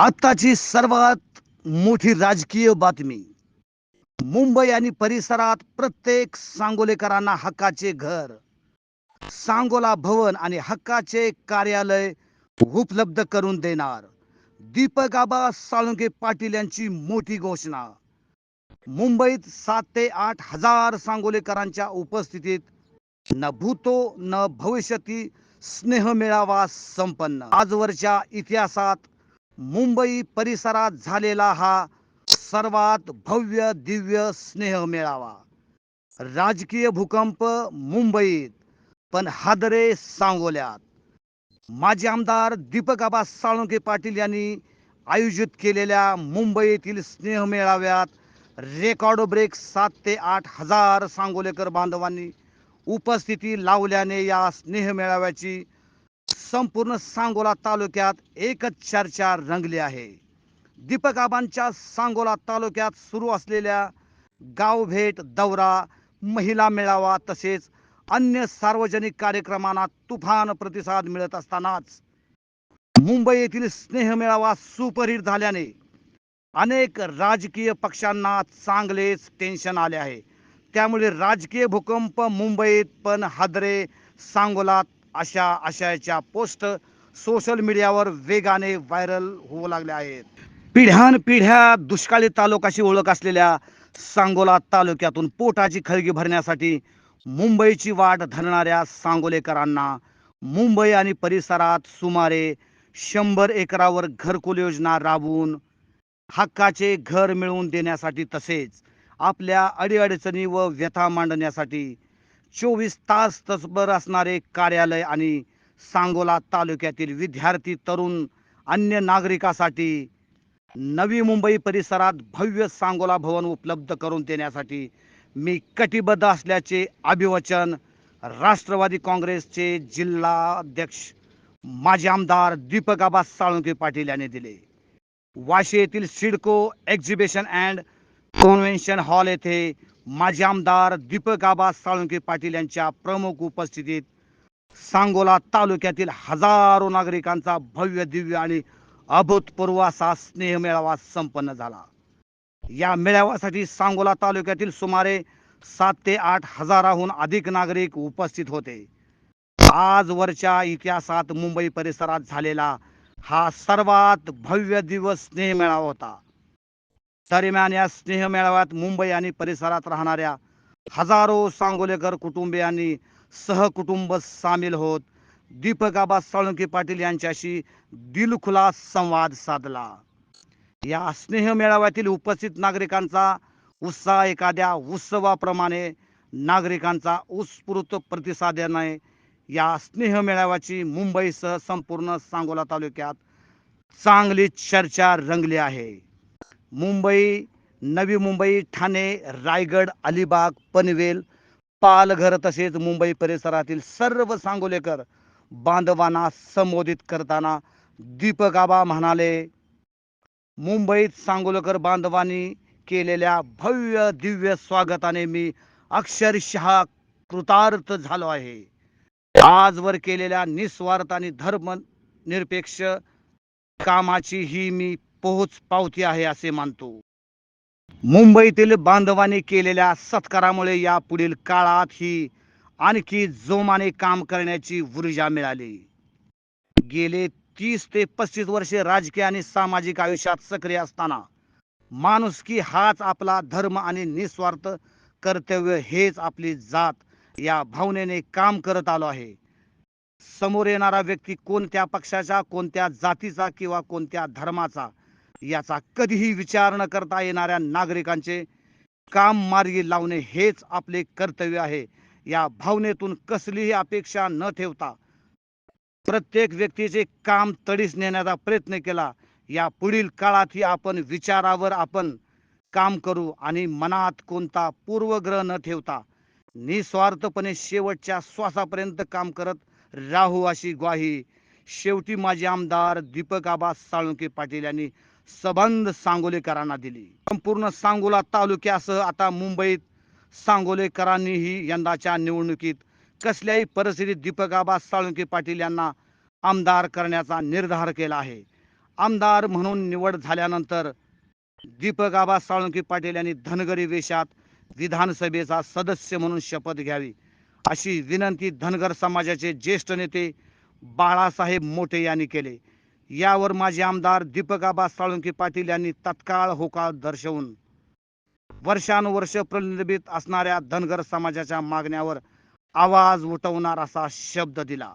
आत्ताची सर्वात मोठी राजकीय बातमी. मुंबई आणि परिसरात प्रत्येक सांगोलेकरांना हक्काचे घर सांगोला भवन आणि हक्काचे कार्यालय उपलब्ध करून देणार. दीपक आबा साळुंके पाटील यांची मोठी घोषणा. मुंबईत सात ते आठ हजार सांगोलेकरांच्या उपस्थितीत न भूतो न भविष्यती स्नेह मेळावा संपन्न. आजवरच्या इतिहासात मुंबई परिसरात झालेला हा सर्वात भव्य दिव्य स्नेह मेळावा. राजकीय भूकंप मुंबईत पण हादरे सांगोल्यात. माजी आमदार दीपक आबा साळुंके पाटील यांनी आयोजित केलेल्या मुंबईतील स्नेह मेळाव्यात रेकॉर्ड ब्रेक सात ते आठ हजार सांगोलेकर बांधवांनी उपस्थिती लावल्याने या स्नेह मेळाव्याची संपूर्ण सांगोला तालुक्यात एकच चर्चा रंगली आहे. दीपक आबांच्या सांगोला तालुक्यात सुरू असलेल्या गावभेट दौरा महिला मेळावा तसेच अन्य सार्वजनिक कार्यक्रमांना तुफान प्रतिसाद मिळत असतानाच मुंबई येथील स्नेह मेळावा सुपरहिट झाल्याने अनेक राजकीय पक्षांना चांगलेच टेन्शन आले आहे. त्यामुळे राजकीय भूकंप मुंबईत पण हादरे सांगोलात अशा आशयाच्या पोस्ट सोशल मीडियावर वेगाने व्हायरल होऊ लागल्या आहेत. पिढ्यानपिढ्या दुष्काळी तालुकाशी ओळख असलेल्या सांगोला तालुक्यातून पोटाची खळगी भरण्यासाठी मुंबईची वाट धरणाऱ्या सांगोलेकरांना मुंबई आणि परिसरात सुमारे शंभर एकरावर घरकुल योजना राबवून हक्काचे घर मिळवून देण्यासाठी तसेच आपल्या अडीअडचणी व व्यथा मांडण्यासाठी चोवीस तास तसभर असणारे कार्यालय आणि सांगोला तालुक्यातील विद्यार्थी तरुण अन्य नागरिकासाठी नवी मुंबई परिसरात भव्य सांगोला भवन उपलब्ध करून देण्यासाठी मी कटिबद्ध असल्याचे अभिवचन राष्ट्रवादी काँग्रेसचे जिल्हाध्यक्ष माजी आमदार दीपक आबा साळुंके पाटील यांनी दिले. वाशी येथील CIDCO exhibition and convention hall येथे माजी आमदार दीपक आबा साळुंके पाटील यांच्या प्रमुख उपस्थितीत सांगोला तालुक्यातील हजारो नागरिकांचा भव्य दिव्य आणि अभूतपूर्व असा स्नेह मेळावा संपन्न झाला. या मेळाव्यासाठी सांगोला तालुक्यातील सुमारे सात ते आठ हजाराहून अधिक नागरिक उपस्थित होते. आजवरच्या इतिहासात मुंबई परिसरात झालेला हा सर्वात भव्य दिवस स्नेह मेळावा होता. दरम्यान या स्नेह मेळाव्यात मुंबई आणि परिसरात राहणाऱ्या हजारो सांगोलेकर कुटुंबियांनी सहकुटुंब सामील होत. दीपक आबा साळुंके पाटील यांच्याशी दिलखुलास संवाद साधला. या स्नेह मेळाव्यातील उपस्थित नागरिकांचा उत्साह एखाद्या उत्सवाप्रमाणे नागरिकांचा उत्स्फूर्त प्रतिसादाने या स्नेह मेळाव्याची मुंबईसह संपूर्ण सांगोला तालुक्यात चांगली चर्चा रंगली आहे. मुंबई नवी मुंबई ठाणे रायगड अलिबाग पनवेल पालघर तसेच मुंबई परिसरातील सर्व सांगोलेकर बांधवांना संबोधित करताना दीपक आबा म्हणाले मुंबईत सांगोलेकर बांधवांनी केलेल्या भव्य दिव्य स्वागताने मी अक्षरशः कृतार्थ झालो आहे. आजवर केलेल्या निस्वार्थ आणि धर्मनिरपेक्ष कामाची ही मी पोहोच पावती आहे असे मानतो. मुंबईतील बांधवांनी केलेल्या सत्कारामुळे या पुढील काळात ही आणखी जोमाने काम करण्याची ऊर्जा मिळाली. गेले तीस ते पस्तीस वर्षे राजकीय आणि सामाजिक आयुष्यात सक्रिय असताना माणुसकी हाच आपला धर्म आणि निस्वार्थ कर्तव्य हेच आपली जात या भावनेने काम करत आलो आहे. समोर येणारा व्यक्ती कोणत्या पक्षाचा कोणत्या जातीचा किंवा कोणत्या धर्माचा याचा कधीही विचार न करता येणाऱ्या नागरिकांचे काम मार्गी लावणे हेच आपले कर्तव्य आहे. या भावनेतून कसलीही अपेक्षा न ठेवता प्रत्येक व्यक्तीचे काम तडीस नेण्याचा प्रयत्न केला. या पुढील काळातही आपण विचारावर आपण काम करू आणि मनात कोणता पूर्वग्रह न ठेवता निस्वार्थपणे शेवटच्या श्वासापर्यंत काम करत राहू अशी ग्वाही शेवटी माझे आमदार दीपक आबा साळुंके पाटील यांनी सबंध सांगोलेकरांना दिली. संपूर्ण सांगोला तालुक्यासह आता मुंबईत सांगोलेकरांनीही यंदाच्या निवडणुकीत कसल्याही परिस्थितीत दीपक आबा साळुंके पाटील यांना आमदार करण्याचा निर्धार केला आहे. आमदार म्हणून निवड झाल्यानंतर दीपक आबा पाटील यांनी धनगरी वेशात विधानसभेचा सदस्य म्हणून शपथ घ्यावी. अशी विनंती धनगर समाजाचे ज्येष्ठ नेते बाळासाहेब मोठे यांनी केले. यावर माजी आमदार दीपक आबा साळुंकी पाटील यांनी तत्काळ होकार दर्शवून वर्षानुवर्ष प्रलंबित असणाऱ्या धनगर समाजाच्या मागण्यावर आवाज उठवणार असा शब्द दिला.